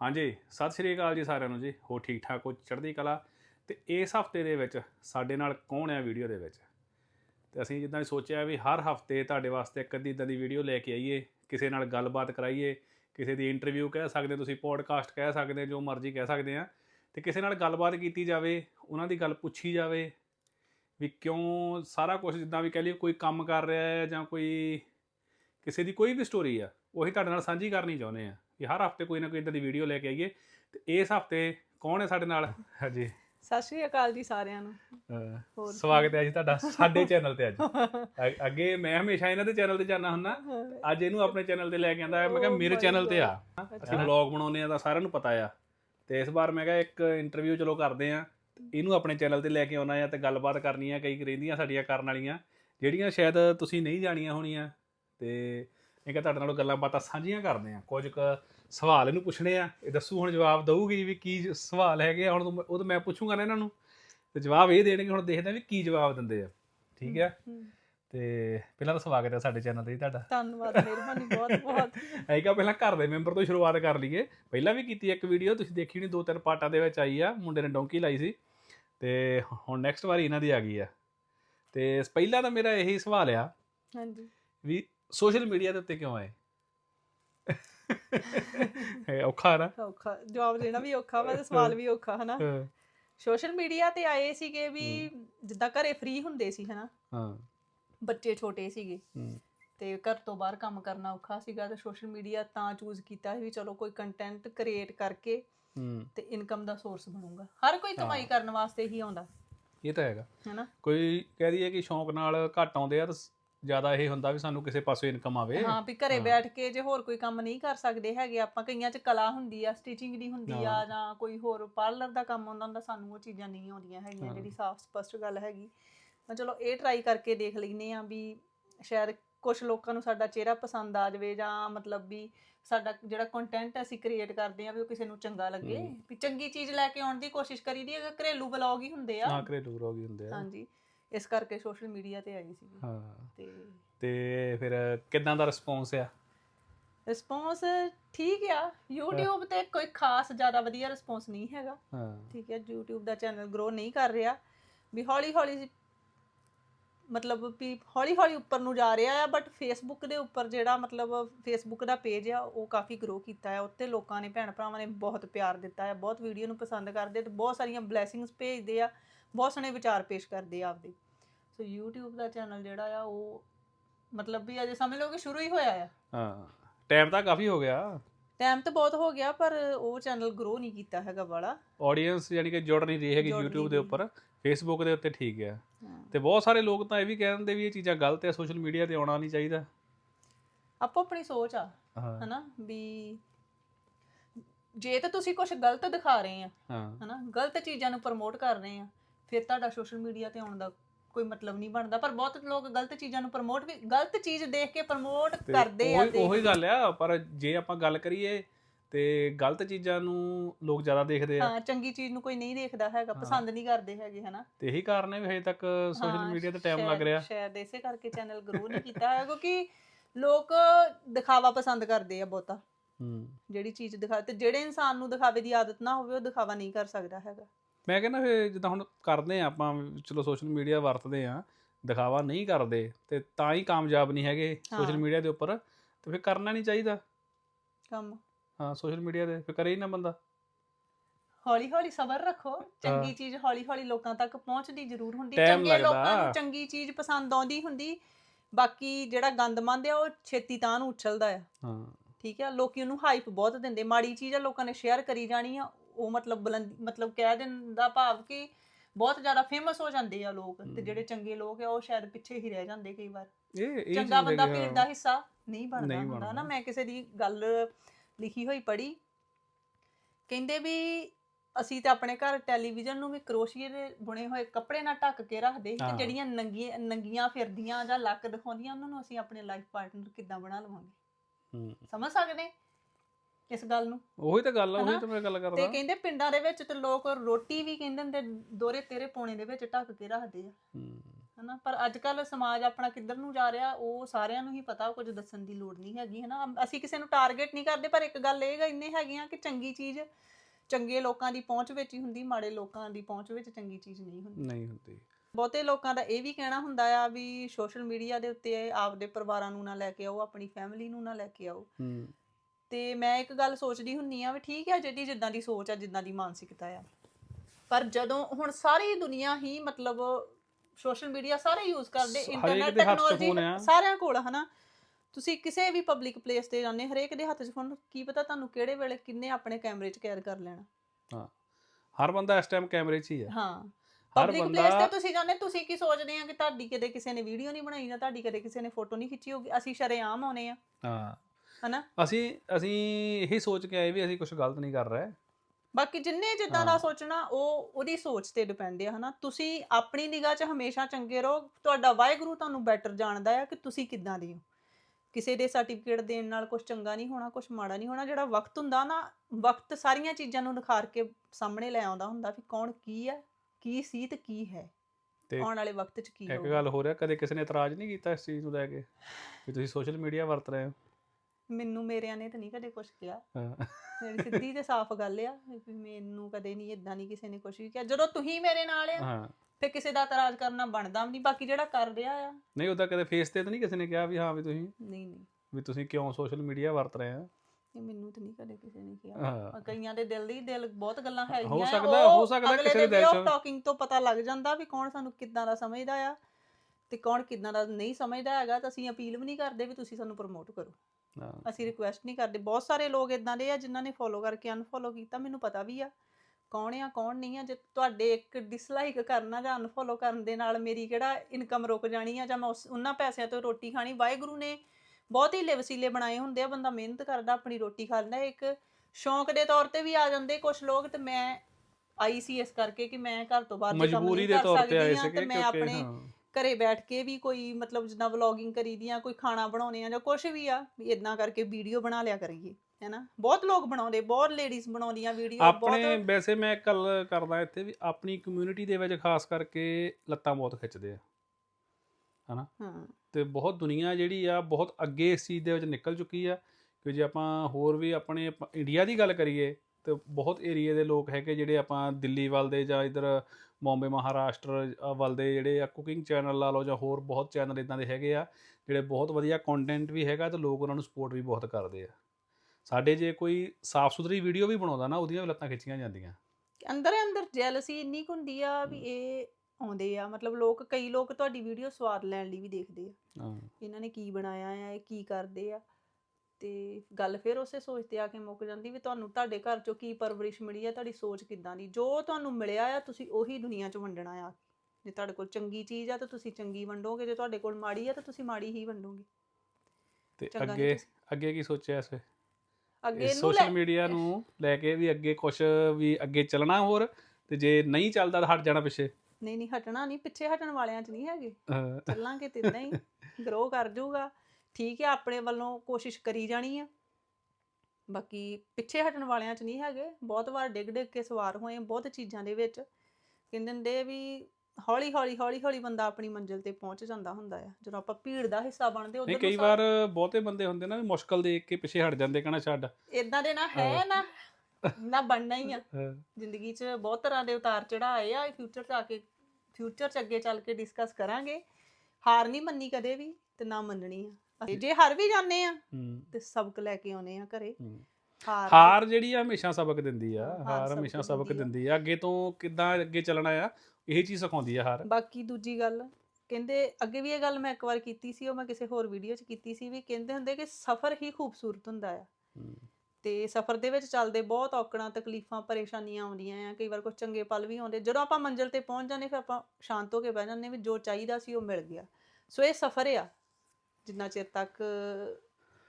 ਹਾਂਜੀ, ਸਤਿ ਸ਼੍ਰੀ ਅਕਾਲ ਜੀ ਸਾਰਿਆਂ ਨੂੰ ਜੀ। ਹੋ ਠੀਕ ਠਾਕ ਹੋ? ਚੜ੍ਹਦੀ ਕਲਾ। ਤੇ ਇਸ ਹਫ਼ਤੇ ਦੇ ਵਿੱਚ ਸਾਡੇ ਨਾਲ ਕੌਣ ਹੈ ਵੀਡੀਓ ਦੇ ਵਿੱਚ? ਤੇ ਅਸੀਂ ਜਿੱਦਾਂ ਸੋਚਿਆ ਵੀ ਹਰ ਹਫ਼ਤੇ ਤੁਹਾਡੇ ਵਾਸਤੇ ਇੱਕ ਅੱਧੀ ਇਦਾਂ ਦੀ ਵੀਡੀਓ ਲੈ ਕੇ ਆਈਏ, ਕਿਸੇ ਨਾਲ ਗੱਲਬਾਤ ਕਰਾਈਏ, ਕਿਸੇ ਦੀ ਇੰਟਰਵਿਊ ਕਹਿ ਸਕਦੇ ਤੁਸੀਂ, ਪੋਡਕਾਸਟ ਕਹਿ ਸਕਦੇ ਜੋ ਮਰਜ਼ੀ ਕਹਿ ਸਕਦੇ ਆ। ਤੇ ਕਿਸੇ ਨਾਲ ਗੱਲਬਾਤ ਕੀਤੀ ਜਾਵੇ, ਉਹਨਾਂ ਦੀ ਗੱਲ ਪੁੱਛੀ ਜਾਵੇ, ਵੀ ਕਿਉਂ ਸਾਰਾ ਕੁਝ ਜਿੱਦਾਂ ਵੀ ਕਹਿ ਲਈਏ ਕੋਈ ਕੰਮ ਕਰ ਰਿਹਾ ਹੈ ਜਾਂ ਕੋਈ ਕਿਸੇ ਦੀ ਕੋਈ ਵੀ ਸਟੋਰੀ ਆ, ਉਹੀ ਤੁਹਾਡੇ ਨਾਲ ਸਾਂਝੀ ਕਰਨੀ ਚਾਹੁੰਦੇ ਆ। ਕਿ ਹਰ ਹਫ਼ਤੇ ਕੋਈ ਨਾ ਕੋਈ ਇਦਾਂ ਦੀ ਵੀਡੀਓ ਲੈ ਕੇ ਆਈਏ। ਤੇ ਇਸ ਹਫ਼ਤੇ ਕੌਣ ਹੈ ਸਾਡੇ ਨਾਲ? ਹਾਂਜੀ। ਸਤਿ ਸ਼੍ਰੀ ਅਕਾਲ ਜੀ ਸਾਰਿਆਂ ਨੂੰ। ਸਵਾਗਤ ਹੈ ਜੀ ਤੁਹਾਡਾ ਸਾਡੇ ਚੈਨਲ ਤੇ ਅੱਜ। ਅੱਗੇ ਮੈਂ ਹਮੇਸ਼ਾ ਇਹਨਾਂ ਦੇ ਚੈਨਲ ਤੇ ਜਾਣਾ ਹੁੰਦਾ। ਅੱਜ ਇਹਨੂੰ ਆਪਣੇ ਚੈਨਲ ਤੇ ਲੈ ਕੇ ਆਂਦਾ। ਮੈਂ ਕਿਹਾ ਮੇਰੇ ਚੈਨਲ ਤੇ ਆ. ਅਸੀਂ ਵਲੌਗ ਬਣਾਉਂਦੇ ਆ ਤਾਂ ਸਾਰਿਆਂ ਨੂੰ ਪਤਾ ਆ। ਤੇ ਇਸ ਵਾਰ ਮੈਂ ਕਿਹਾ ਇੱਕ ਇੰਟਰਵਿਊ ਚਲੋ ਕਰਦੇ ਆ ਇਹਨੂੰ ਆਪਣੇ ਚੈਨਲ ਤੇ ਲੈ ਕੇ ਆਉਣਾ ਆ ਤੇ ਗੱਲਬਾਤ ਕਰਨੀ ਆ। ਕਈ ਰਹਿੰਦੀਆਂ ਸਾਡੀਆਂ ਕਰਨ ਵਾਲੀਆਂ। ਜਿਹੜੀਆਂ ਸ਼ਾਇਦ ਤੁਸੀਂ ਨਹੀਂ ਜਾਣੀਆਂ ਹੋਣੀਆਂ। ਤੇ ਇਹ ਕਿ ਤੁਹਾਡੇ ਨਾਲ ਗੱਲਾਂ ਬਾਤਾਂ ਸਾਂਝੀਆਂ ਕਰਦੇ ਆ ਕੁਝ ਕੁ ਸਵਾਲ ਇਹਨੂੰ ਪੁੱਛਣੇ ਆ। ਇਹ ਦੱਸੂ ਹੁਣ ਜਵਾਬ ਦਊਗੀ ਵੀ ਕੀ ਸਵਾਲ ਹੈਗੇ ਆ। ਹੁਣ ਤੋਂ ਉਹ ਤਾਂ ਮੈਂ ਪੁੱਛੂੰਗਾ ਨਾ ਇਹਨਾਂ ਨੂੰ। ਤੇ ਜਵਾਬ ਇਹ ਦੇਣਗੇ ਹੁਣ ਦੇਖਦੇ ਆ ਵੀ ਕੀ ਜਵਾਬ ਦਿੰਦੇ ਆ। ਠੀਕ ਆ? ਹਮ, ਤੇ ਪਹਿਲਾਂ ਤਾਂ ਸਵਾਗਤ ਹੈ ਸਾਡੇ ਚੈਨਲ ਤੇ ਜੀ ਤੁਹਾਡਾ। ਧੰਨਵਾਦ ਮਿਹਰਬਾਨੀ ਬਹੁਤ ਬਹੁਤ। ਅਸੀਂ ਕਿਹਾ ਪਹਿਲਾਂ ਘਰ ਦੇ ਮੈਂਬਰ ਤੋਂ ਹੀ ਸ਼ੁਰੂਆਤ ਕਰ ਲਈਏ। ਪਹਿਲਾਂ ਵੀ ਕੀਤੀ ਇੱਕ ਵੀਡੀਓ ਤੁਸੀਂ ਦੇਖੀ ਨਹੀਂ ਦੋ ਤਿੰਨ ਪਾਰਟਾਂ ਦੇ ਵਿੱਚ ਆਈ ਆ। ਮੁੰਡੇ ਨੇ ਡੌਂਕੀ ਲਾਈ ਸੀ। ਤੇ ਹੁਣ ਨੈਕਸਟ ਵਾਰੀ ਇਹਨਾਂ ਦੀ ਆ ਗਈ ਆ। ਤੇ ਪਹਿਲਾਂ ਤਾਂ ਮੇਰਾ ਇਹੀ ਸਵਾਲ ਆ ਹਾਂਜੀ। ਵੀ ਸੋਸ਼ਲ ਮੀਡੀਆ ਦੇ ਉੱਤੇ ਕਿਉਂ ਆਏ? ਇਹ ਔਖਾ ਨਾ। ਔਖਾ ਜਵਾਬ ਦੇਣਾ ਵੀ ਔਖਾ ਵਾ ਤੇ ਸਵਾਲ ਵੀ ਔਖਾ ਹਨਾ? ਸੋਸ਼ਲ ਮੀਡੀਆ ਤੇ ਆਏ ਸੀਗੇ ਵੀ ਜਿੱਦਾਂ ਘਰੇ ਫ੍ਰੀ ਹੁੰਦੇ ਸੀ ਹਨਾ? ਹਾਂ। ਬੱਚੇ ਛੋਟੇ ਸੀਗੇ। ਤੇ ਘਰ ਤੋਂ ਬਾਹਰ ਕੰਮ ਕਰਨਾ ਔਖਾ ਸੀਗਾ ਤੇ ਸੋਸ਼ਲ ਮੀਡੀਆ ਤਾਂ ਚੂਜ਼ ਕੀਤਾ ਸੀ ਵੀ ਚਲੋ ਕੋਈ ਕੰਟੈਂਟ ਕ੍ਰੀਏਟ ਕਰਕੇ ਹੂੰ। ਤੇ ਇਨਕਮ ਦਾ ਸੋਰਸ ਬਣੂਗਾ। ਹਰ ਕੋਈ ਕਮਾਈ ਕਰਨ ਵਾਸਤੇ ਹੀ ਆਉਂਦਾ। ਇਹ ਤਾਂ ਹੈਗਾ। ਹਨਾ? ਕੋਈ ਕਹਿ ਦਈਏ ਕਿ ਸ਼ੌਂਕ ਨਾਲ ਘੱਟ ਆਉਂਦੇ ਆ ਤਾਂ ਜ਼ਿਆਦਾ ਇਹ ਹੁੰਦਾ ਵੀ ਸਾਨੂੰ ਕਿਸੇ ਪਾਸੋਂ ਇਨਕਮ ਆਵੇ ਹਾਂ ਵੀ ਘਰੇ। ਬੈਠ ਕੇ ਜੇ ਹੋਰ ਕੋਈ ਕੰਮ ਨਹੀਂ ਕਰ ਸਕਦੇ ਹੈਗੇ ਆਪਾਂ ਕਈਆਂ 'ਚ ਕਲਾ ਹੁੰਦੀ ਆ ਸਟਿਚਿੰਗ ਦੀ ਹੁੰਦੀ ਆ। ਜਾਂ ਕੋਈ ਹੋਰ ਪਾਰਲਰ ਦਾ ਕੰਮ ਹੁੰਦਾ ਹੁੰਦਾ ਸਾਨੂੰ ਉਹ ਚੀਜ਼ਾਂ ਨਹੀਂ ਆਉਂਦੀਆਂ ਹੈਗੀਆਂ। ਜਿਹੜੀ ਸਾਫ਼ ਸਪਸ਼ਟ ਗੱਲ ਹੈਗੀ ਮੈਂ ਚਲੋ ਇਹ ਟਰਾਈ ਕਰਕੇ ਦੇਖ ਲੈਨੇ ਆ ਵੀ ਸ਼ਾਇਦ ਕੁਝ ਲੋਕਾਂ ਨੂੰ ਸਾਡਾ ਚਿਹਰਾ ਪਸੰਦ ਆ ਜਾਵੇ ਜਾਂ ਮਤਲਬ ਵੀ ਸਾਡਾ ਜਿਹੜਾ ਕੰਟੈਂਟ ਅਸੀਂ ਕ੍ਰੀਏਟ ਕਰਦੇ ਆ ਵੀ ਉਹ ਕਿਸੇ ਨੂੰ ਚੰਗਾ ਲੱਗੇ। ਵੀ ਚੰਗੀ ਚੀਜ਼ ਲੈ ਕੇ ਆਉਣ ਦੀ ਕੋਸ਼ਿਸ਼ ਕਰੀਦੀ ਹੈ ਘਰੇਲੂ ਵਲੌਗ ਹੀ ਹੁੰਦੇ ਆ ਹਾਂ ਘਰੇਲੂ ਰੋਗ ਹੀ ਹੁੰਦੇ ਆ ਹਾਂਜੀ ਇਸ ਕਰਕੇ ਸੋਸ਼ਲ ਮੀਡੀਆ ਤੇ ਆਈ ਸੀ ਹਾਂ। ਤੇ ਤੇ ਫਿਰ ਕਿਦਾਂ ਦਾ ਰਿਸਪੌਂਸ ਆ? ਰਿਸਪੌਂਸ ਠੀਕ ਆ। YouTube ਤੇ ਕੋਈ ਖਾਸ ਜ਼ਿਆਦਾ ਵਧੀਆ ਰਿਸਪੌਂਸ ਨਹੀਂ ਹੈਗਾ। ਹਾਂ। ਠੀਕ ਹੈ YouTube ਦਾ ਚੈਨਲ ਗਰੋ ਨਹੀਂ ਕਰ ਰਿਹਾ। ਵੀ ਹੌਲੀ ਹੌਲੀ ਮਤਲਬ ਵੀ ਹੌਲੀ ਹੌਲੀ ਉੱਪਰ ਨੂੰ ਜਾ ਰਿਹਾ ਆ ਬਟ Facebook ਦੇ ਉੱਪਰ ਜਿਹੜਾ ਮਤਲਬ Facebook ਦਾ ਪੇਜ ਆ ਉਹ ਕਾਫੀ ਗਰੋ ਕੀਤਾ ਹੈ ਉੱਤੇ ਲੋਕਾਂ ਨੇ ਭੈਣ ਭਰਾਵਾਂ ਨੇ ਬਹੁਤ ਪਿਆਰ ਦਿੱਤਾ ਹੈ ਬਹੁਤ ਵੀਡੀਓ ਨੂੰ ਪਸੰਦ ਕਰਦੇ ਤੇ ਬਹੁਤ ਸਾਰੀਆਂ ਬਲੇਸਿੰਗਸ ਭੇਜਦੇ ਆ। ਬਹੁਤ ਸੋਹਣੇ ਵਿਚਾਰ ਪੇਸ਼ ਕਰਦੇ ਆ ਆਪਦੇ। ਸੋ YouTube ਦਾ ਚੈਨਲ ਜਿਹੜਾ ਆ ਉਹ ਮਤਲਬ ਵੀ ਅਜੇ ਸਮਝ ਲਓ ਕਿ ਸ਼ੁਰੂ ਹੀ ਹੋਇਆ ਆ। ਹਾਂ ਟਾਈਮ ਤਾਂ ਕਾਫੀ ਹੋ ਗਿਆ। ਟਾਈਮ ਤਾਂ ਬਹੁਤ ਹੋ ਗਿਆ ਪਰ ਉਹ ਚੈਨਲ ਗਰੋ ਨਹੀਂ ਕੀਤਾ ਹੈਗਾ ਵਾਲਾ। ਆਡੀਅנס ਯਾਨੀ ਕਿ ਜੁੜ ਨਹੀਂ ਰਹੀ ਹੈਗੀ ਜੁੜ YouTube ਦੇ। ਉੱਪਰ। Facebook ਦੇ ਉੱਤੇ ਠੀਕ ਹਾਂ। ਤੇ ਬਹੁਤ ਸਾਰੇ ਲੋਕ ਤਾਂ ਇਹ ਵੀ ਕਹਿ ਦਿੰਦੇ ਵੀ ਇਹ ਚੀਜ਼ਾਂ ਗਲਤ ਆ ਸੋਸ਼ਲ ਮੀਡੀਆ ਤੇ ਆਉਣਾ ਨਹੀਂ ਚਾਹੀਦਾ। ਆਪੋ ਆਪਣੀ ਸੋਚ ਆ ਹਾਂ। ਹਨਾ? ਵੀ ਜੇ ਤਾਂ ਤੁਸੀਂ ਕੁਝ ਗਲਤ ਦਿਖਾ ਰਹੇ ਆ ਹਾਂ। ਹਨਾ? ਗਲਤ ਚੀਜ਼ਾਂ ਨੂੰ ਪ੍ਰਮੋਟ ਕਰ ਰਹੇ ਆ ਫਿਰ ਤੁਹਾਡਾ ਸੋਸ਼ਲ ਮੀਡੀਆ ਤੇ ਆਉਣ ਦਾ ਕੋਈ ਮਤਲਬ ਨਹੀਂ ਬਣਦਾ। ਪਰ ਬਹੁਤ ਲੋਕ ਗਲਤ ਚੀਜ਼ਾਂ ਨੂੰ ਪ੍ਰਮੋਟ ਵੀ ਗਲਤ ਚੀਜ਼ ਦੇਖ ਕੇ ਪ੍ਰਮੋਟ ਤੇ ਕਰਦੇ ਆ ਉਹੀ ਉਹੀ ਗੱਲ ਆ ਪਰ ਜੇ ਆਪਾਂ ਗੱਲ ਕਰੀਏ ਤੇ ਗਲਤ ਚੀਜ਼ਾਂ ਨੂੰ ਲੋਕ ਜ਼ਿਆਦਾ ਦੇਖਦੇ ਆ। ਹਾਂ ਚੰਗੀ ਚੀਜ਼ ਨੂੰ ਕੋਈ ਨਹੀਂ ਦੇਖਦਾ ਹੈਗਾ। ਪਸੰਦ ਨਹੀਂ ਕਰਦੇ ਹੈਗੇ ਹਨਾ। ਤੇ ਇਹੀ ਕਾਰਨ ਹੈ ਵੀ ਹਜੇ ਤੱਕ ਸੋਸ਼ਲ ਮੀਡੀਆ ਤੇ ਟਾਈਮ ਲੱਗ ਰਿਹਾ। ਸ਼ਾਇਦ ਇਸੇ ਕਰਕੇ ਚੈਨਲ ਗਰੋ ਨਹੀਂ ਕੀਤਾ ਹੈ ਕਿਉਂਕਿ ਲੋਕ ਦਿਖਾਵਾ ਪਸੰਦ ਕਰਦੇ ਆ ਬਹੁਤਾ। ਹੂੰ। ਜਿਹੜੀ ਚੀਜ਼ ਦਿਖਾ ਤੇ ਜਿਹੜੇ ਇਨਸਾਨ ਨੂੰ ਦਿਖਾਵੇ ਦੀ ਆਦਤ ਨਾ ਹੋਵੇ ਉਹ ਦਿਖਾਵਾ ਨਹੀਂ ਕਰ ਸਕਦਾ ਹੈਗਾ। ਮੈਂ ਕਹਿੰਦਾ ਫਿਰ ਜਿੱਦਾਂ ਹੁਣ ਕਰਦੇ ਆ ਆਪਾਂ ਚਲੋ ਸੋਸ਼ਲ ਮੀਡੀਆ ਵਰਤਦੇ ਆ ਦਿਖਾਵਾ ਨਹੀਂ ਕਰਦੇ ਤੇ ਤਾਂ ਹੀ ਕਾਮਯਾਬ ਨਹੀਂ ਹੈਗੇ ਸੋਸ਼ਲ। ਮੀਡੀਆ ਦੇ ਉੱਪਰ ਤੇ ਫਿਰ ਕਰਨਾ ਨਹੀਂ ਚਾਹੀਦਾ ਕੰਮ ਹਾਂ ਸੋਸ਼ਲ ਮੀਡੀਆ ਤੇ ਫਿਰ ਕਰੇ ਹੀ ਨਾ ਬੰਦਾ ਹੌਲੀ ਹੌਲੀ ਸਬਰ ਰੱਖੋ ਚੰਗੀ। ਚੀਜ਼ ਹੌਲੀ ਹੌਲੀ ਲੋਕਾਂ ਤੱਕ ਪਹੁੰਚਦੀ ਜ਼ਰੂਰ ਹੁੰਦੀ ਚੰਗੇ ਲੋਕਾਂ। ਨੂੰ ਚੰਗੀ ਚੀਜ਼ ਪਸੰਦ ਆਉਂਦੀ ਹੁੰਦੀ ਬਾਕੀ ਜਿਹੜਾ ਗੰਦਮੰਦ ਆ ਉਹ ਛੇਤੀ ਤਾਂ ਨੂੰ ਉਛਲਦਾ ਆ ਹਾਂ ਠੀਕ ਆ ਲੋਕੀ ਉਹਨੂੰ ਹਾਈਪ ਬਹੁਤ ਦਿੰਦੇ ਮਾੜੀ ਚੀਜ਼ ਆ ਲੋਕਾਂ ਨੇ ਸ਼ੇਅਰ ਕਰੀ ਜਾਣੀ ਆ ਉਹ ਮਤਲਬ ਬੁਲੰਦ ਮਤਲਬ ਕਹਿ ਦੇਣ ਦਾ ਭਾਵ ਕਿ ਬਹੁਤ ਜ਼ਿਆਦਾ ਫੇਮਸ ਹੋ ਜਾਂਦੇ ਆ ਲੋਕ ਤੇ। ਜਿਹੜੇ ਚੰਗੇ ਲੋਕ ਆ ਉਹ ਸ਼ਾਇਦ ਪਿੱਛੇ ਹੀ ਰਹਿ ਜਾਂਦੇ ਕਈ ਵਾਰ ਇਹ ਚੰਗਾ ਬੰਦਾ। ਭੀੜ ਦਾ ਹਿੱਸਾ ਨਹੀਂ ਬਣਦਾ ਹੁੰਦਾ ਨਾ। ਮੈਂ ਕਿਸੇ ਦੀ ਗੱਲ ਲਿਖੀ ਹੋਈ ਪੜ੍ਹੀ ਕਹਿੰਦੇ ਵੀ ਅਸੀਂ ਤਾਂ ਆਪਣੇ ਘਰ ਟੈਲੀਵਿਜ਼ਨ ਨੂੰ ਵੀ ਕਰੋਸ਼ੀਏ ਦੇ ਬੁਣੇ ਹੋਏ ਕੱਪੜੇ ਨਾਲ ਢੱਕ ਕੇ ਰੱਖਦੇ ਹਾਂ। ਤੇ ਜਿਹੜੀਆਂ ਨੰਗੀਆਂ ਨੰਗੀਆਂ ਫਿਰਦੀਆਂ ਜਾਂ ਲੱਕ ਦਿਖਾਉਂਦੀਆਂ ਉਹਨਾਂ ਨੂੰ ਅਸੀਂ ਆਪਣੇ ਲਾਈਫ ਪਾਰਟਨਰ ਕਿੱਦਾਂ ਬਣਾ ਲਵਾਂਗੇ ਹੂੰ। ਸਮਝ ਸਕਦੇ ਇਸ ਗੱਲ ਨੂੰ? ਉਹੀ ਤਾਂ ਗੱਲ ਆ ਉਹੀ? ਤਾਂ ਮੈਂ ਗੱਲ ਤੇ ਕਰਦਾ ਕਹਿੰਦੇ ਪਿੰਡਾਂ ਦੇ ਵਿੱਚ ਤੇ ਲੋਕ ਰੋਟੀ ਵੀ ਕਹਿੰਦੇ ਹੁੰਦੇ ਦੋਰੇ ਤੇਰੇ ਪੌਣੇ ਦੇ ਵਿੱਚ ਢੱਕ ਕੇ ਰੱਖਦੇ ਆ। ਹੂੰ। ਹਨਾ? ਪਰ ਅੱਜ ਕੱਲ ਸਮਾਜ ਆਪਣਾ ਕਿੱਧਰ ਨੂੰ ਜਾ ਰਿਹਾ ਉਹ ਸਾਰਿਆਂ ਨੂੰ ਹੀ ਪਤਾ ਕੁਝ ਦੱਸਣ ਦੀ ਲੋੜ ਨਹੀਂ ਹੈਗੀ ਹਨਾ? ਅਸੀਂ ਕਿਸੇ ਨੂੰ ਟਾਰਗੇਟ ਨਹੀਂ ਕਰਦੇ ਪਰ ਇੱਕ ਗੱਲ ਇਹ ਇੰਨੇ ਹੈਗੀਆਂ ਕਿ ਚੰਗੀ ਚੀਜ਼ ਚੰਗੇ ਲੋਕਾਂ ਦੀ ਪਹੁੰਚ ਵਿੱਚ ਹੀ ਹੁੰਦੀ ਮਾੜੇ ਲੋਕਾਂ ਦੀ ਪਹੁੰਚ ਵਿੱਚ ਚੰਗੀ ਚੀਜ਼ ਨਹੀਂ ਹੁੰਦੀ। ਨਹੀਂ ਹੁੰਦੀ। ਬਹੁਤੇ ਲੋਕਾਂ ਦਾ ਇਹ ਵੀ ਕਹਿਣਾ ਹੁੰਦਾ ਆ ਵੀ ਸੋਸ਼ਲ ਮੀਡੀਆ ਦੇ ਉੱਤੇ ਆਪਦੇ ਪਰਿਵਾਰਾਂ ਨੂੰ ਨਾ ਲੈ ਕੇ ਆਓ ਆਪਣੀ ਫੈਮਿਲੀ ਨੂੰ ਨਾ ਲੈ ਕੇ ਆਓ। ਹੂੰ। ਤੇ ਮੈਂ ਇੱਕ ਗੱਲ ਸੋਚਦੀ ਹੁੰਨੀ ਆ ਵੀ ਠੀਕ ਹੈ ਜਿਹੜੀ ਜਿੱਦਾਂ ਦੀ ਸੋਚ ਆ ਜਿੱਦਾਂ ਦੀ ਮਾਨਸਿਕਤਾ ਆ। ਪਰ ਜਦੋਂ ਹੁਣ ਸਾਰੀ ਦੁਨੀਆ ਹੀ ਮਤਲਬ ਸੋਸ਼ਲ ਮੀਡੀਆ ਸਾਰੇ ਯੂਜ਼ ਕਰਦੇ ਇੰਟਰਨੈਟ ਟੈਕਨੋਲੋਜੀ ਆ। ਸਾਰਿਆਂ ਕੋਲ ਹਨਾ? ਤੁਸੀਂ ਕਿਸੇ ਵੀ ਪਬਲਿਕ ਪਲੇਸ ਤੇ ਜਾਂਦੇ ਹਰੇਕ ਦੇ ਹੱਥ 'ਚ ਫੋਨ ਕੀ ਪਤਾ ਤੁਹਾਨੂੰ ਕਿਹੜੇ ਵੇਲੇ ਕਿੰਨੇ ਆਪਣੇ ਕੈਮਰੇ 'ਚ ਕੈਦ ਕਰ ਲੈਣਾ। ਹਰ ਬੰਦਾ ਇਸ ਟਾਈਮ ਕੈਮਰੇ 'ਚ ਹੀ ਹੈ ਹਾਂ। ਹਰ ਪਬਲਿਕ ਪਲੇਸ ਬੰਦਾ ਤੇ ਤੁਸੀਂ ਜਾਂਦੇ ਤੁਸੀਂ ਕੀ ਸੋਚਦੇ ਆ ਕਿ ਤੁਹਾਡੀ ਕਦੇ ਕਿਸੇ ਨੇ ਵੀਡੀਓ ਨਹੀਂ ਬਣਾਈ ਜਾਂ ਤੁਹਾਡੀ ਕਦੇ ਕਿਸੇ ਨੇ ਫੋਟੋ ਨਹੀਂ ਖਿੱਚੀ ਹੋਗੀ ਅਸੀਂ ਸ਼ਰੇਆਮ ਆਉਨੇ ਆ। ਹਾਂ। ਹਨਾ? ਅਸੀਂ ਅਸੀਂ ਇਹੀ ਸੋਚ ਕੇ ਆਏ ਵੀ ਅਸੀਂ ਕੁਝ ਗਲਤ ਨਹੀਂ ਕਰ ਰਹੇ। ਬਾਕੀ ਜਿੰਨੇ ਜਿੱਦਾਂ ਦਾ ਹਾਂ। ਸੋਚਣਾ ਉਹ ਉਹਦੀ ਸੋਚ ਤੇ ਡਿਪੈਂਡ ਹੈ ਹਨਾ? ਤੁਸੀਂ ਆਪਣੀ ਨਿਗਾਹ 'ਚ ਹਮੇਸ਼ਾ ਚੰਗੇ ਰਹੋ। ਤੁਹਾਡਾ ਵਾਹਿਗੁਰੂ ਤੁਹਾਨੂੰ ਬੈਟਰ ਜਾਣਦਾ ਹੈ ਕਿ ਤੁਸੀਂ ਕਿੱਦਾਂ ਦੇ ਹੋ। ਕਿਸੇ ਦੇ ਸਰਟੀਫਿਕੇਟ ਦੇਣ ਨਾਲ ਕੁਝ ਚੰਗਾ ਨਹੀਂ ਹੋਣਾ ਕੁਝ ਮਾੜਾ ਨਹੀਂ ਹੋਣਾ। ਜਿਹੜਾ ਵਕਤ ਹੁੰਦਾ ਨਾ ਵਕਤ ਸਾਰੀਆਂ ਚੀਜ਼ਾਂ ਨੂੰ ਨਿਖਾਰ ਕੇ ਸਾਹਮਣੇ ਲੈ ਆਉਂਦਾ ਹੁੰਦਾ ਵੀ ਕੌਣ ਕੀ ਹੈ ਕੀ ਸੀ ਤੇ ਕੀ ਹੈ? ਤੇ ਆਉਣ ਵਾਲੇ ਵਕਤ 'ਚ ਕੀ ਇੱਕ ਹੋਊਗਾ? ਗੱਲ ਹੋ ਰਿਹਾ ਕਦੇ ਕਿਸੇ ਨੇ ਇਤਰਾਜ਼ ਨਹੀਂ ਕੀਤਾ ਇਸ ਚੀਜ਼ ਨੂੰ ਲੈ ਕੇ ਵੀ ਤੁਸੀਂ ਸੋਸ਼ਲ ਮੀਡੀਆ ਵਰਤ ਰਹੇ ਹੋ? ਮੈਨੂੰ ਮੇਰਿਆਂ ਨੇ ਤਾਂ ਨਹੀਂ ਕਦੇ ਕੁਝ ਕਿਹਾ। ਹਾਂ। ਮੇਰੀ ਸਿੱਧੀ ਤੇ ਸਾਫ਼ ਗੱਲ ਆ ਵੀ ਮੈਨੂੰ ਕਦੇ ਨਹੀਂ ਇਦਾਂ ਨਹੀਂ ਕਿਸੇ ਨੇ ਕੁਝ ਵੀ ਕਿਹਾ। ਜਦੋਂ ਤੁਸੀਂ ਮੇਰੇ ਨਾਲ ਆ ਹਾਂ। ਫੇ ਕਿਸੇ ਦਾ ਇਤਰਾਜ਼ ਕਰਨਾ ਬਣਦਾ ਵੀ ਨਹੀਂ ਬਾਕੀ ਜਿਹੜਾ ਕਰ ਰਿਹਾ ਆ। ਨਹੀਂ ਉਹਦਾ ਕਦੇ ਫੇਸ ਤੇ ਤਾਂ ਨਹੀਂ ਕਿਸੇ ਨੇ ਕਿਹਾ ਵੀ ਹਾਂ ਵੀ ਤੁਸੀਂ? ਨਹੀਂ ਨਹੀਂ। ਵੀ ਤੁਸੀਂ ਕਿਉਂ ਸੋਸ਼ਲ ਮੀਡੀਆ ਵਰਤ ਰਹੇ ਆ ਇਹ ਮੈਨੂੰ ਤਾਂ ਨਹੀਂ ਕਦੇ ਕਿਸੇ ਨੇ ਕਿਹਾ। ਹਾਂ। ਕਈਆਂ ਦੇ ਦਿਲ ਦੀ ਦਿਲ ਬਹੁਤ ਗੱਲਾਂ ਹੈਗੀਆਂ ਹੋ ਸਕਦਾ- ਹੋ ਸਕਦਾ ਕਿਸੇ ਦੇ ਦਿਲ 'ਚ- ਟਾਕਿੰਗ ਤੋਂ ਪਤਾ ਲੱਗ ਜਾਂਦਾ ਵੀ ਕੌਣ ਸਾਨੂੰ ਕਿੱਦਾਂ ਦਾ ਸਮਝਦਾ ਆ ਤੇ ਕੌਣ ਕਿੱਦਾਂ ਦਾ ਨਹੀਂ ਸਮਝਦਾ ਹੈਗਾ ਤਾਂ ਅਸੀਂ ਅਪੀਲ ਵੀ ਨਹੀਂ ਕਰਦੇ ਵੀ ਤੁਸੀਂ ਸਾਨੂੰ ਪ੍ਰਮੋਟ ਕਰੋ। ਹਾਂ। ਅਸੀਂ ਰਿਕੁਐਸਟ ਨਹੀਂ ਕਰਦੇ। ਬਹੁਤ ਸਾਰੇ ਲੋਕ ਇਦਾਂ ਦੇ ਆ ਜਿਨ੍ਹਾਂ ਨੇ ਫੋਲੋ ਕਰਕੇ ਅਨਫੋਲੋ ਕੀਤਾ ਮੈਨੂੰ ਪਤਾ ਵੀ ਆ। ਕੌਣ ਆ ਕੌਣ ਨਹੀਂ ਆ ਜੇ ਤੁਹਾਡੇ ਇੱਕ ਡਿਸਲਾਈਕ ਕਰਨਾ ਜਾਂ ਅਨਫੋਲੋ ਕਰਨ ਦੇ ਨਾਲ ਮੇਰੀ ਕਿਹੜਾ ਇਨਕਮ ਰੁਕ ਜਾਣੀ ਆ ਜਾਂ ਮੈਂ ਉਸ ਉਹਨਾਂ ਪੈਸਿਆਂ ਤੋਂ ਰੋਟੀ ਖਾਣੀ ਵਾਹਿਗੁਰੂ ਨੇ ਬਹੁਤ ਹੀ ਵਸੀਲੇ ਬਣਾਏ ਹੁੰਦੇ ਆ ਬੰਦਾ ਮਿਹਨਤ ਕਰਦਾ ਆਪਣੀ ਰੋਟੀ ਖਾਂਦਾ ਇੱਕ ਸ਼ੌਂਕ ਦੇ ਤੌਰ ਤੇ ਵੀ ਆ ਜਾਂਦੇ ਕੁਝ ਲੋਕ ਤੇ ਮੈਂ ਆਈ ਸੀ ਇਸ ਕਰਕੇ ਕਿ ਮੈਂ ਘਰ ਤੋਂ ਬਾਹਰ ਮਜਬੂਰੀ ਦੇ ਤੌਰ ਤੇ ਆਏ ਤੇ ਮੈਂ ਆਪਣੇ ਘਰੇ ਬੈਠ ਕੇ ਵੀ ਕੋਈ ਮਤਲਬ ਜਿੱਦਾਂ ਵਲੌਗਿੰਗ ਕਰੀਦੀ ਆ ਕੋਈ ਖਾਣਾ ਬਣਾਉਣੇ ਆ ਜਾਂ ਕੁਝ ਵੀ ਆ ਵੀ ਇਦਾਂ ਕਰਕੇ ਵੀਡੀਓ ਬਣਾ ਲਿਆ ਕਰੀਏ ਹੈਨਾ ਬਹੁਤ ਲੋਕ ਬਣਾਉਂਦੇ ਬਹੁਤ ਲੇਡੀਜ਼ ਬਣਾਉਂਦੀਆਂ ਵੀਡੀਓ ਆਪਣੇ ਬਹੁਤ ਵੈਸੇ ਮੈਂ ਇੱਕ ਗੱਲ ਕਰਦਾ ਇੱਥੇ ਵੀ ਆਪਣੀ ਕਮਿਊਨਿਟੀ ਦੇ ਵਿੱਚ ਖਾਸ ਕਰਕੇ ਲੱਤਾਂ ਬਹੁਤ ਖਿੱਚਦੇ ਆ। ਹਾਂ। ਤੇ ਬਹੁਤ ਦੁਨੀਆ ਜਿਹੜੀ ਆ ਬਹੁਤ ਅੱਗੇ ਇਸ ਚੀਜ਼ ਦੇ ਵਿੱਚ ਨਿਕਲ ਚੁੱਕੀ ਆ ਕਿ ਜੇ ਆਪਾਂ ਹੋਰ ਵੀ ਆਪਣੇ ਆਪਾਂ ਇੰਡੀਆ ਦੀ ਗੱਲ ਕਰੀਏ ਤੇ ਬਹੁਤ ਏਰੀਆ ਦੇ ਲੋਕ ਹੈਗੇ ਜਿਹੜੇ ਆਪਾਂ ਦਿੱਲੀ ਵੱਲ ਦੇ ਜਾਂ ਇਧਰ ਬੰਬੇ ਮਹਾਰਾਸ਼ਟਰ ਵੱਲ ਦੇ ਜਿਹੜੇ ਆ ਕੁਕਿੰਗ ਚੈਨਲ ਲਾ ਲਓ ਜਾਂ ਹੋਰ ਬਹੁਤ ਚੈਨਲ ਇਦਾਂ ਦੇ ਹੈਗੇ ਆ ਜਿਹੜੇ ਬਹੁਤ ਵਧੀਆ ਕੰਟੈਂਟ ਵੀ ਹੈਗਾ ਤੇ ਲੋਕ ਉਹਨਾਂ ਨੂੰ ਸਪੋਰਟ ਵੀ ਬਹੁਤ ਕਰਦੇ ਆ। ਸਾਡੇ ਜੇ ਕੋਈ ਸਾਫ਼ ਸੁਥਰੀ ਵੀਡੀਓ ਵੀ ਬਣਾਉਂਦਾ ਨਾ ਉਹਦੀਆਂ ਵੀ ਲੱਤਾਂ ਖਿੱਚੀਆਂ ਜਾਂਦੀਆਂ। ਅੰਦਰ ਅੰਦਰ ਜੈਲਸੀ ਇੰਨੀ ਹੁੰਦੀ ਆ ਵੀ ਇਹ ਆਉਂਦੇ ਆ। ਮਤਲਬ ਲੋਕ ਕਈ ਲੋਕ ਤੁਹਾਡੀ ਵੀਡੀਓ ਸਵਾਦ ਲੈਣ ਲਈ ਵੀ ਦੇਖਦੇ ਆ। ਹਾਂ। ਇਹਨਾਂ ਨੇ ਕੀ ਬਣਾਇਆ ਆ ਇਹ ਕੀ ਕਰਦੇ ਆ। ਤੇ ਗੱਲ ਫਿਰ ਉਸੇ ਸੋਚ ਤੇ ਆ ਕੇ ਮੁੱਕ ਜਾਂਦੀ ਵੀ ਤੁਹਾਨੂੰ ਤੁਹਾਡੇ ਘਰ ਚੋਂ ਕੀ ਪਰਵਰਿਸ਼ ਮਿਲੀ ਆ ਤੁਹਾਡੀ ਸੋਚ ਕਿੱਦਾਂ ਦੀ? ਜੋ ਤੁਹਾਨੂੰ ਮਿਲਿਆ ਆ ਤੁਸੀਂ ਉਹੀ ਦੁਨੀਆ 'ਚ ਵੰਡਣਾ ਆ। ਜੇ ਤੁਹਾਡੇ ਕੋਲ ਚੰਗੀ ਚੀਜ਼ ਆ ਤਾਂ ਤੁਸੀਂ ਚੰਗੀ ਵੰਡੋਗੇ। ਜੇ ਤੁਹਾਡੇ ਕੋਲ ਮਾੜੀ ਆ ਤਾਂ ਤੁਸੀਂ ਮਾੜੀ ਹੀ ਵੰਡੋਗੇ। ਤੇ ਅੱਗੇ ਅੱਗੇ ਕੀ ਸੋਚਿਆ ਇਸ ਵੇ? ਅੱਗੇ ਇਹਨੂੰ ਸੋਸ਼ਲ ਮੀਡੀਆ ਨੂੰ ਲੈ ਕੇ ਵੀ ਅੱਗੇ ਕੁਝ ਵੀ ਅੱਗੇ ਚੱਲਣਾ ਹੋਰ ਤੇ ਜੇ ਨਹੀਂ ਚੱਲਦਾ ਤਾਂ ਹਟ ਜਾਣਾ ਪਿੱਛੇ। ਨਹੀਂ ਨਹੀਂ ਹਟਣਾ ਨਹੀਂ ਪਿੱਛੇ ਹਟਣ ਵਾਲਿਆਂ 'ਚ ਨਹੀਂ ਹੈਗੇ। ਚੱਲਾਂਗੇ ਤੇ ਇਦਾਂ ਹੀ ਗਰੋ ਕਰ ਜਾਊਗਾ। ਠੀਕ ਹੈ ਆਪਣੇ ਵੱਲੋਂ ਕੋਸ਼ਿਸ਼ ਕਰੀ ਜਾਣੀ ਆ। ਬਾਕੀ ਪਿੱਛੇ ਹਟਣ ਵਾਲਿਆਂ 'ਚ ਨਹੀਂ ਹੈਗੇ। ਬਹੁਤ ਵਾਰ ਡਿੱਗ ਡਿੱਗ ਕੇ ਸਵਾਰ ਹੋਏ ਬਹੁਤ ਚੀਜ਼ਾਂ ਦੇ ਵਿੱਚ। ਕਹਿੰਦੇ ਹੁੰਦੇ ਵੀ ਹੌਲੀ ਹੌਲੀ ਹੌਲੀ ਹੌਲੀ ਬੰਦਾ ਆਪਣੀ ਮੰਜ਼ਿਲ ਤੇ ਪਹੁੰਚ ਜਾਂਦਾ ਹੁੰਦਾ ਆ। ਜਦੋਂ ਆਪਾਂ ਭੀੜ ਦਾ ਹਿੱਸਾ ਬਣਦੇ ਨਹੀਂ ਉਦੋਂ ਕਈ ਵਾਰ ਬਹੁਤੇ ਬੰਦੇ ਹੁੰਦੇ ਨਾ ਮੁਸ਼ਕਲ ਦੇਖ ਕੇ ਪਿੱਛੇ ਹਟ ਜਾਂਦੇ ਕਹਣਾ ਛੱਡ। ਇਦਾਂ ਦੇ ਨਾ ਹੈ। ਨਾ। ਨਾ ਬਣਨਾ ਹੀ ਆ। ਜ਼ਿੰਦਗੀ 'ਚ ਬਹੁਤ ਤਰ੍ਹਾਂ ਦੇ ਉਤਾਰ ਚੜ੍ਹਾਅ ਆਏ ਆ ਫਿਊਚਰ 'ਚ ਆ ਕੇ ਫਿਊਚਰ 'ਚ ਅੱਗੇ ਚੱਲ ਕੇ ਡਿਸਕਸ ਕਰਾਂਗੇ। ਹਾਰ ਨਹੀਂ ਮੰਨੀ ਕਦੇ ਵੀ ਤੇ ਨਾ ਮੰਨਣੀ ਆ। ਤੇ ਜੇ ਹਾਰ ਵੀ ਜਾਂਦੇ ਆ ਤੇ ਸਬਕ ਲੈ ਕੇ ਆਉਨੇ ਆ ਘਰੇ। ਹਾਰ ਜਿਹੜੀ ਆ ਹਮੇਸ਼ਾ ਸਬਕ ਦਿੰਦੀ ਆ। ਹਾਰ ਹਮੇਸ਼ਾ ਸਬਕ ਦਿੰਦੀ ਆ। ਅੱਗੇ ਤੋਂ ਕਿੱਦਾਂ ਅੱਗੇ ਚੱਲਣਾ ਆ ਇਹ ਚੀਜ਼ ਸਿਖਾਉਂਦੀ ਆ ਹਾਰ। ਬਾਕੀ ਦੂਜੀ ਗੱਲ ਕਹਿੰਦੇ ਅੱਗੇ ਵੀ ਇਹ ਗੱਲ ਮੈਂ ਇੱਕ ਵਾਰ ਕੀਤੀ ਸੀ ਉਹ ਮੈਂ ਕਿਸੇ ਹੋਰ ਵੀਡੀਓ 'ਚ ਕੀਤੀ ਸੀ ਵੀ ਕਹਿੰਦੇ ਹੁੰਦੇ ਕਿ ਸਫ਼ਰ ਹੀ ਖੂਬਸੂਰਤ ਹੁੰਦਾ ਆ। ਤੇ ਸਫ਼ਰ ਦੇ ਵਿੱਚ ਚੱਲਦੇ ਬਹੁਤ ਔਕੜਾਂ, ਤਕਲੀਫਾਂ, ਪਰੇਸ਼ਾਨੀਆਂ ਆਉਂਦੀਆਂ ਆ, ਕਈ ਵਾਰ ਕੁਝ ਚੰਗੇ ਪਲ ਵੀ ਆਉਂਦੇ। ਜਦੋਂ ਆਪਾਂ ਮੰਜ਼ਿਲ ਤੇ ਪਹੁੰਚ ਜਾਂਦੇ, ਫਿਰ ਆਪਾਂ ਸ਼ਾਂਤ ਹੋ ਕੇ ਬਹਿ ਜਾਂਦੇ ਵੀ ਜੋ ਚਾਹੀਦਾ ਸੀ ਉਹ ਮਿਲ ਗਿਆ। ਸੋ ਇਹ ਸਫ਼ਰ ਆ। ਜਿੰਨਾ ਚਿਰ ਤੱਕ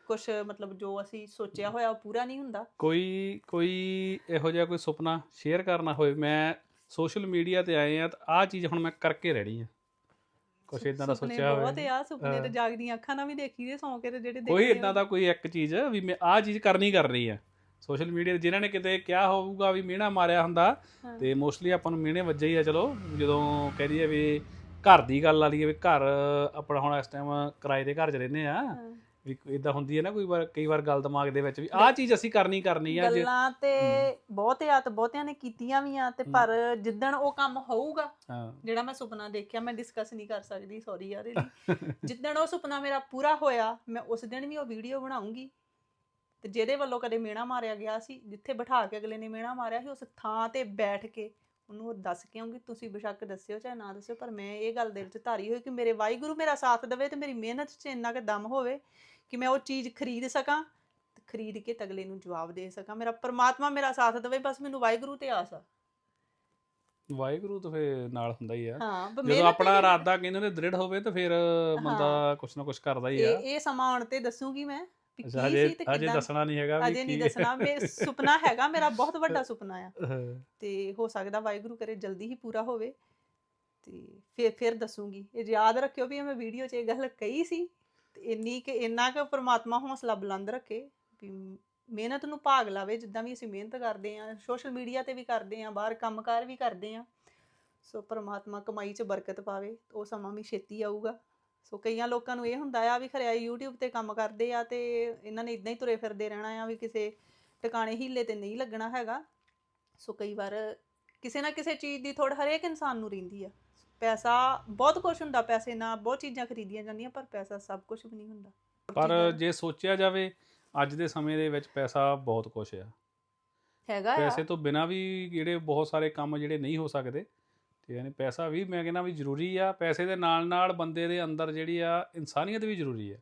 ਕੁਝ ਮਤਲਬ ਜੋ ਅਸੀਂ ਸੋਚਿਆ ਹੋਇਆ ਉਹ ਪੂਰਾ ਨਹੀਂ ਹੁੰਦਾ। ਕੋਈ ਕੋਈ ਇਹੋ ਜਿਹਾ ਕੋਈ ਸੁਪਨਾ ਸ਼ੇਅਰ ਕਰਨਾ ਹੋਵੇ? ਮੈਂ ਸੋਸ਼ਲ ਮੀਡੀਆ ਤੇ ਆਏ ਆ ਤਾਂ ਆਹ ਚੀਜ਼ ਹੁਣ ਮੈਂ ਕਰਕੇ ਰਹਿਣੀ ਆ। ਕੁਛ ਇਦਾਂ ਦਾ ਸੁਪਨੇ ਸੋਚਿਆ ਬਹੁਤ ਹੋਵੇ ਆ ਸੁਪਨੇ ਤੇ। ਜਾਗਦੀਆਂ ਅੱਖਾਂ ਨਾਲ ਵੀ ਦੇਖੀ ਦੇ ਸੌਂ ਕੇ ਤੇ ਜਿਹੜੇ ਕੋਈ ਦੇਖਦੇ ਇਦਾਂ ਦਾ ਕੋਈ ਇੱਕ ਚੀਜ਼ ਵੀ ਮੈਂ ਆਹ ਚੀਜ਼ ਕਰਨੀ ਕਰਨੀ ਆ ਸੋਸ਼ਲ ਮੀਡੀਆ ਤੇ ਜਿਨ੍ਹਾਂ ਨੇ ਕਿਤੇ ਕਿਹਾ ਹੋਊਗਾ ਵੀ ਮਿਹਣਾ ਮਾਰਿਆ ਹੁੰਦਾ। ਤੇ ਮੋਸਟਲੀ ਆਪਾਂ ਨੂੰ ਮਿਹਣੇ ਵੱਜੇ ਹੀ ਆ ਚਲੋ ਜਦੋਂ ਕਹਿ ਦਈਏ ਵੀ ਘਰ ਦੀ ਗੱਲ ਆ ਲਈਏ ਵੀ ਘਰ ਆਪਣਾ ਹੁਣ ਇਸ ਟਾਈਮ ਕਿਰਾਏ ਦੇ ਘਰ 'ਚ ਰਹਿੰਦੇ ਆ। ਵੀ ਇਦਾਂ ਹੁੰਦੀ ਹੈ ਨਾ ਕੋਈ ਵਾਰ ਕਈ ਵਾਰ ਗੱਲ ਦਿਮਾਗ ਦੇ ਵਿੱਚ ਵੀ ਆਹ ਚੀਜ਼ ਅਸੀਂ ਕਰਨੀ ਕਰਨੀ ਆ ਜੇ। ਗੱਲਾਂ ਤੇ ਬਹੁਤਿਆਂ ਤੇ ਬਹੁਤਿਆਂ ਨੇ ਕੀਤੀਆਂ ਵੀ ਆ ਤੇ। ਪਰ ਜਿੱਦਣ ਉਹ ਕੰਮ ਹੋਊਗਾ ਹਾਂ। ਜਿਹੜਾ ਮੈਂ ਸੁਪਨਾ ਦੇਖਿਆ ਮੈਂ ਡਿਸਕਸ ਨਹੀਂ ਕਰ ਸਕਦੀ ਸੌਰੀ ਯਾਰ ਇਹਦੀ। ਜਿੱਦਣ ਉਹ ਸੁਪਨਾ ਮੇਰਾ ਪੂਰਾ ਹੋਇਆ ਮੈਂ ਉਸ ਦਿਨ ਵੀ ਉਹ ਵੀਡੀਓ ਬਣਾਉਂਗੀ। ਤੇ ਜਿਹਦੇ ਵੱਲੋਂ ਕਦੇ ਮੇਣਾ ਮਾਰਿਆ ਗਿਆ ਸੀ ਜਿੱਥੇ ਬਿਠਾ ਕੇ ਅਗਲੇ ਨੇ ਮੇਣਾ ਮਾਰਿਆ ਸੀ ਉਸ ਥਾਂ ਤੇ ਬੈਠ ਕੇ ਉਹਨੂੰ ਦੱਸ ਕੇ ਆਉਂਗੀ ਤੁਸੀਂ ਬੇਸ਼ੱਕ ਦੱਸਿਓ ਚਾਹੇ ਨਾ ਦੱਸਿਓ ਪਰ ਮੈਂ ਇਹ ਗੱਲ ਦਿਲ 'ਚ ਧਾਰੀ ਹੋਈ ਕਿ ਮੇਰੇ ਵਾਹਿਗੁਰੂ ਮੇਰਾ ਸਾਥ ਦੇਵੇ ਤੇ ਮੇਰੀ ਮਿਹਨਤ 'ਚ ਇੰਨਾ ਕੁ ਦਮ ਹੋਵੇ ਕਿ ਮੈਂ ਉਹ ਚੀਜ਼ ਖਰੀਦ ਸਕਾਂ ਤੇ ਖਰੀਦ ਕੇ ਤੇ ਅਗਲੇ ਨੂੰ ਜਵਾਬ ਦੇ ਸਕਾਂ। ਮੇਰਾ ਪ੍ਰਮਾਤਮਾ ਮੇਰਾ ਸਾਥ ਦੇਵੇ ਬਸ ਮੈਨੂੰ ਵਾਹਿਗੁਰੂ ਤੇ ਆਸ ਆ। ਵਾਹਿਗੁਰੂ ਤਾਂ ਫੇ ਨਾਲ ਹੁੰਦਾ ਹੀ ਆ। ਹਾਂ ਜਦੋਂ ਆਪਣਾ ਇਰਾਦਾ ਕਹਿੰਦੇ ਨੇ ਦ੍ਰਿੜ ਹੋਵੇ ਤਾਂ ਫਿਰ ਬੰਦਾ ਕੁਛ ਨਾ ਕੁਛ ਕਰਦਾ ਹੀ ਆ। ਇਹ ਇਹ ਸਮਾਂ ਆਉਣ ਤੇ ਦੱਸੂਗੀ ਮੈਂ ਕੀ ਸੀ ਤੇ ਕਿੱਦਾਂ। ਦੱਸਣਾ ਨਹੀਂ ਹੈਗਾ ਵੀ ਅਜੇ ਨਹੀਂ ਦੱਸਣਾ। ਮੇ ਸੁਪਨਾ ਹੈਗਾ ਮੇਰਾ ਬਹੁਤ ਵੱਡਾ ਸੁਪਨਾ ਆ। ਤੇ ਹੋ ਸਕਦਾ ਵਾਹਿਗੁਰੂ ਕਰੇ ਜਲਦੀ ਹੀ ਪੂਰਾ ਹੋਵੇ। ਤੇ ਫਿਰ ਫਿਰ ਦੱਸੂਗੀ। ਇਹ ਯਾਦ ਰੱਖਿਓ ਵੀ ਮੈਂ ਵੀਡੀਓ 'ਚ ਇਹ ਗੱਲ ਕਹੀ ਸੀ ਤੇ ਇੰਨੀ ਕਿ, ਇੰਨਾ ਕੁ ਪ੍ਰਮਾਤਮਾ ਹੌਸਲਾ ਬੁਲੰਦ ਰੱਖੇ ਵੀ ਮਿਹਨਤ ਨੂੰ ਭਾਗ ਲਾਵੇ, ਜਿੱਦਾਂ ਵੀ ਅਸੀਂ ਮਿਹਨਤ ਕਰਦੇ ਆ ਸੋਸ਼ਲ ਮੀਡੀਆ ਤੇ ਵੀ ਕਰਦੇ ਆ ਬਾਹਰ ਕੰਮਕਾਰ ਵੀ ਕਰਦੇ ਆ ਸੋ ਪ੍ਰਮਾਤਮਾ ਕਮਾਈ 'ਚ ਬਰਕਤ ਪਾਵੇ, ਉਹ ਸਮਾਂ ਵੀ ਛੇਤੀ ਆਊਗਾ। ਸੋ ਕਈਆਂ ਲੋਕਾਂ ਨੂੰ ਇਹ ਹੁੰਦਾ ਆ ਵੀ ਖਰਿਆ YouTube ਤੇ ਕੰਮ ਕਰਦੇ ਆ ਤੇ ਇਹਨਾਂ ਨੇ ਇਦਾਂ ਹੀ ਤੁਰੇ ਫਿਰਦੇ ਰਹਿਣਾ ਆ ਵੀ ਕਿਸੇ ਟਿਕਾਣੇ ਹੀਲੇ ਤੇ ਨਹੀਂ ਲੱਗਣਾ ਹੈਗਾ। ਸੋ ਕਈ ਵਾਰ ਕਿਸੇ ਨਾ ਕਿਸੇ ਚੀਜ਼ ਦੀ ਥੋੜ ਹਰੇਕ ਇਨਸਾਨ ਨੂੰ ਰਹਿੰਦੀ ਆ। ਪੈਸਾ ਬਹੁਤ ਕੁਝ ਹੁੰਦਾ ਪੈਸੇ ਨਾਲ ਬਹੁਤ ਚੀਜ਼ਾਂ ਖਰੀਦੀਆਂ ਜਾਂਦੀਆਂ ਪਰ ਪੈਸਾ ਸਭ ਕੁਝ ਵੀ ਨਹੀਂ ਹੁੰਦਾ। ਪਰ ਜੇ ਸੋਚਿਆ ਜਾਵੇ ਅੱਜ ਦੇ ਸਮੇਂ ਦੇ ਵਿੱਚ ਪੈਸਾ ਬਹੁਤ ਕੁਛ ਆ। ਹੈਗਾ ਆ। ਪੈਸੇ ਤੋਂ ਬਿਨਾ ਵੀ ਜਿਹੜੇ ਬਹੁਤ ਸਾਰੇ ਕੰਮ ਜਿਹੜੇ ਨਹੀਂ ਹੋ ਸਕਦੇ ਤੇ ਯਾਨੀ ਪੈਸਾ ਵੀ ਮੈਂ ਕਹਿੰਦਾ ਵੀ ਜ਼ਰੂਰੀ ਆ ਪੈਸੇ ਦੇ ਨਾਲ ਨਾਲ ਬੰਦੇ ਦੇ ਅੰਦਰ ਜਿਹੜੀ ਆ ਇਨਸਾਨੀਅਤ ਵੀ ਜ਼ਰੂਰੀ ਆ।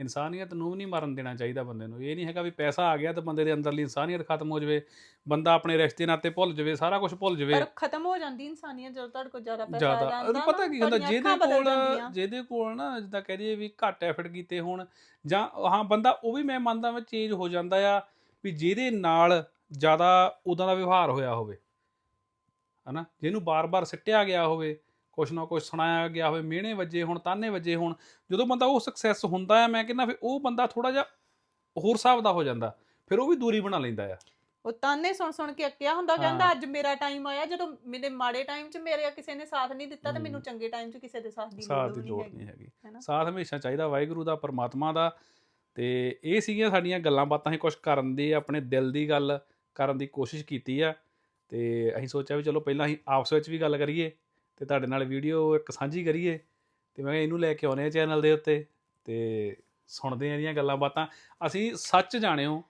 ਇਨਸਾਨੀਅਤ ਨੂੰ ਨਹੀਂ ਮਰਨ ਦੇਣਾ ਚਾਹੀਦਾ ਬੰਦੇ ਨੂੰ। ਇਹ ਨਹੀਂ ਹੈਗਾ ਵੀ ਪੈਸਾ ਆ ਗਿਆ ਤਾਂ ਬੰਦੇ ਦੇ ਅੰਦਰਲੀ ਇਨਸਾਨੀਅਤ ਖਤਮ ਹੋ ਜਾਵੇ ਬੰਦਾ ਆਪਣੇ ਰਿਸ਼ਤੇ ਨਾਤੇ ਭੁੱਲ ਜਾਵੇ ਸਾਰਾ ਕੁਝ ਭੁੱਲ ਜਾਵੇ। ਪਰ ਖਤਮ ਹੋ ਜਾਂਦੀ ਇਨਸਾਨੀਅਤ ਜਦੋਂ ਤੁਹਾਡੇ ਕੋਲ ਜ਼ਿਆਦਾ ਪੈਸਾ ਆ ਜ਼ਿਆਦਾ। ਜਾਂਦਾ ਪਤਾ ਕੀ ਹੁੰਦਾ ਜਿਹਦੇ ਕੋਲ। ਜਿਹਦੇ ਕੋਲ ਨਾ ਜਿੱਦਾਂ ਕਹਿ ਦਈਏ ਵੀ ਘੱਟ ਐਫਰਟ ਕੀਤੇ ਹੋਣ ਜਾਂ ਹਾਂ ਬੰਦਾ ਉਹ ਵੀ ਮੈਂ ਮੰਨਦਾ ਮੈਂ ਚੇਂਜ ਹੋ ਜਾਂਦਾ ਆ ਵੀ ਜਿਹਦੇ ਨਾਲ ਜ਼ਿਆਦਾ ਉਦਾਂ ਦਾ ਵਿਵਹਾਰ ਹੋਇਆ ਹੋਵੇ। ਹਨਾ? ਜਿਹਨੂੰ ਬਾਰ-ਬਾਰ ਸਿੱਟਿਆ ਗਿਆ ਹੋਵੇ। ਕੁਛ ਨਾ ਕੁਛ ਸੁਣਾਇਆ ਗਿਆ ਹੋਵੇ ਮਿਹਣੇ ਵੱਜੇ ਹੁਣ ਤਾਨੇ ਵੱਜੇ ਹੁਣ ਜਦੋਂ ਬੰਦਾ ਉਹ ਸਕਸੈਸ ਹੁੰਦਾ ਆ ਮੈਂ ਕਹਿੰਦਾ ਫਿਰ ਉਹ ਬੰਦਾ ਥੋੜਾ ਜਿਹਾ ਹੋਰ ਹਿਸਾਬ ਦਾ ਹੋ ਜਾਂਦਾ ਫਿਰ ਉਹ ਵੀ ਦੂਰੀ ਬਣਾ ਲੈਂਦਾ ਆ ਉਹ ਤਾਨੇ ਸੁਣ ਸੁਣ ਕੇ ਅੱਕਿਆ ਹੁੰਦਾ ਕਹਿੰਦਾ ਹਾਂ। ਅੱਜ ਮੇਰਾ ਟਾਈਮ ਆਇਆ ਜਦੋਂ ਮੇਰੇ ਮਾੜੇ ਟਾਈਮ 'ਚ ਮੇਰੇ ਕਿਸੇ ਨੇ ਸਾਥ ਨਹੀਂ ਦਿੱਤਾ ਤੇ। ਮੈਨੂੰ ਚੰਗੇ ਟਾਈਮ 'ਚ ਕਿਸੇ ਦੇ ਸਾਥ ਦੀ ਸਾਥ ਦੀ ਲੋੜ ਨਹੀਂ ਹੈਗੀ? ਸਾਥ ਹਮੇਸ਼ਾ ਚਾਹੀਦਾ ਵਾਹਿਗੁਰੂ ਦਾ ਪਰਮਾਤਮਾ ਦਾ ਤੇ ਇਹ ਸੀਗੀਆਂ ਸਾਡੀਆਂ ਗੱਲਾਂ ਬਾਤਾਂ ਅਸੀਂ ਕੁਝ ਕਰਨ ਦੀ ਆਪਣੇ ਦਿਲ ਦੀ ਗੱਲ ਕਰਨ ਦੀ ਕੋਸ਼ਿਸ਼ ਕੀਤੀ ਆ ਤੇ ਅਸੀਂ ਸੋਚਿਆ ਵੀ ਚਲੋ ਪਹਿਲਾਂ ਅਸੀਂ ਆਪਸ ਵਿੱਚ ਵੀ ਗੱਲ ਕਰੀਏ ਤੇ ਤੁਹਾਡੇ ਨਾਲ ਵੀਡੀਓ ਇੱਕ ਸਾਂਝੀ ਕਰੀਏ ਤੇ ਮੈਂ ਕਿਹਾ ਇਹਨੂੰ ਲੈ ਕੇ ਆਉਨੇ ਆ ਚੈਨਲ ਦੇ ਉੱਤੇ ਤੇ ਸੁਣਦੇ ਆ ਇਹਦੀਆਂ ਗੱਲਾਂ ਬਾਤਾਂ। ਅਸੀਂ ਸੱਚ ਜਾਣਿਓ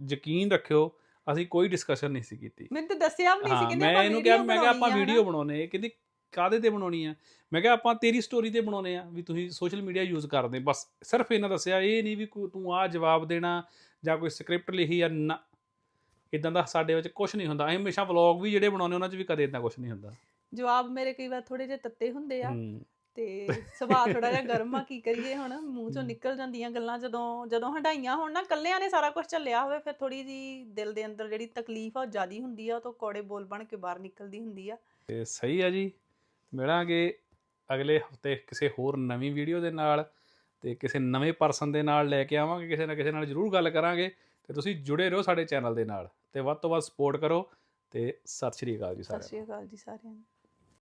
ਯਕੀਨ ਰੱਖਿਓ ਅਸੀਂ ਕੋਈ ਡਿਸਕਸ਼ਨ ਨਹੀਂ ਸੀ ਕੀਤੀ। ਮੈਨੂੰ ਤਾਂ ਦੱਸਿਆ ਵੀ ਨਹੀਂ ਸੀ ਕਹਿੰਦੇ ਮੈਂ ਇਹਨੂੰ ਕਿਹਾ ਮੈਂ ਕਿਹਾ ਆਪਾਂ ਵੀਡੀਓ ਬਣਾਉਨੇ ਕਹਿੰਦੀ ਕਾਦੇ ਤੇ ਬਣਾਉਣੀ ਆ? ਮੈਂ ਕਿਹਾ ਆਪਾਂ ਤੇਰੀ ਸਟੋਰੀ ਤੇ ਬਣਾਉਨੇ ਆ ਵੀ ਤੁਸੀਂ ਸੋਸ਼ਲ ਮੀਡੀਆ ਯੂਜ਼ ਕਰਦੇ ਬਸ ਸਿਰਫ ਇਹਨਾਂ ਦੱਸਿਆ ਇਹ ਨਹੀਂ ਵੀ ਤੂੰ ਆ ਜਵਾਬ ਦੇਣਾ ਜਾਂ ਕੋਈ ਸਕ੍ਰਿਪਟ ਲਿਖੀ ਆ ਨਾ। ਇਦਾਂ ਦਾ ਸਾਡੇ ਵਿੱਚ ਕੁਝ ਨਹੀਂ ਹੁੰਦਾ। ਅਸੀਂ ਹਮੇਸ਼ਾ ਵਲੌਗ ਵੀ ਜਿਹੜੇ ਬਣਾਉਨੇ ਉਹਨਾਂ 'ਚ ਵੀ ਕਦੇ ਇਦਾਂ ਕੁਝ ਨਹੀਂ ਹੁੰਦਾ। ਜਵਾਬ ਮੇਰੇ ਕਈ ਵਾਰ ਥੋੜੇ ਜਿਹੇ ਤੱਤੇ ਹੁੰਦੇ ਆ ਤੇ ਸੁਭਾਅ ਥੋੜਾ ਜਿਹਾ ਗਰਮ ਆ ਕੀ ਕਰੀਏ ਹੁਣ? ਮੂੰਹ ਚੋਂ। ਨਿਕਲ ਜਾਂਦੀਆਂ ਗੱਲਾਂ ਜਦੋਂ ਜਦੋਂ ਹੰਡਾਈਆਂ ਹੋਣ ਨਾ ਕੱਲਿਆਂ ਨੇ ਸਾਰਾ ਕੁਝ ਝੱਲਿਆ ਹੋਵੇ ਫਿਰ ਥੋੜੀ ਜੀ ਦਿਲ ਦੇ ਅੰਦਰ ਜਿਹੜੀ ਤਕਲੀਫ ਆ ਉਹ ਜ਼ਿਆਦੀ ਹੁੰਦੀ ਆ ਉਹ ਤੋਂ ਕੌੜੇ ਬੋਲ ਬਣ ਕੇ ਬਾਹਰ ਨਿਕਲਦੀ ਹੁੰਦੀ ਆ। ਤੇ ਸਹੀ ਆ ਜੀ। ਮਿਲਾਂਗੇ ਅਗਲੇ ਹਫ਼ਤੇ ਕਿਸੇ ਹੋਰ ਨਵੀਂ ਵੀਡੀਓ ਦੇ ਨਾਲ ਤੇ ਕਿਸੇ ਨਵੇਂ ਪਰਸਨ ਦੇ ਨਾਲ ਲੈ ਕੇ ਆਵਾਂਗੇ ਕਿਸੇ ਨਾ ਕਿਸੇ ਨਾਲ ਜ਼ਰੂਰ ਗੱਲ ਕਰਾਂਗੇ। ਤੇ ਤੁਸੀਂ ਜੁੜੇ ਰਹੋ ਸਾਡੇ ਚੈਨਲ ਦੇ ਨਾਲ ਤੇ ਵੱਧ ਤੋਂ ਵੱਧ ਸਪੋਰਟ ਕਰੋ ਤੇ ਸਤਿ ਸ਼੍ਰੀ ਅਕਾਲ ਜੀ ਸਤਿ ਸਾਰਿਆਂ ਨੂੰ। ਸ਼੍ਰੀ ਅਕਾਲ ਜੀ ਸਾਰਿਆਂ ਨੂੰ।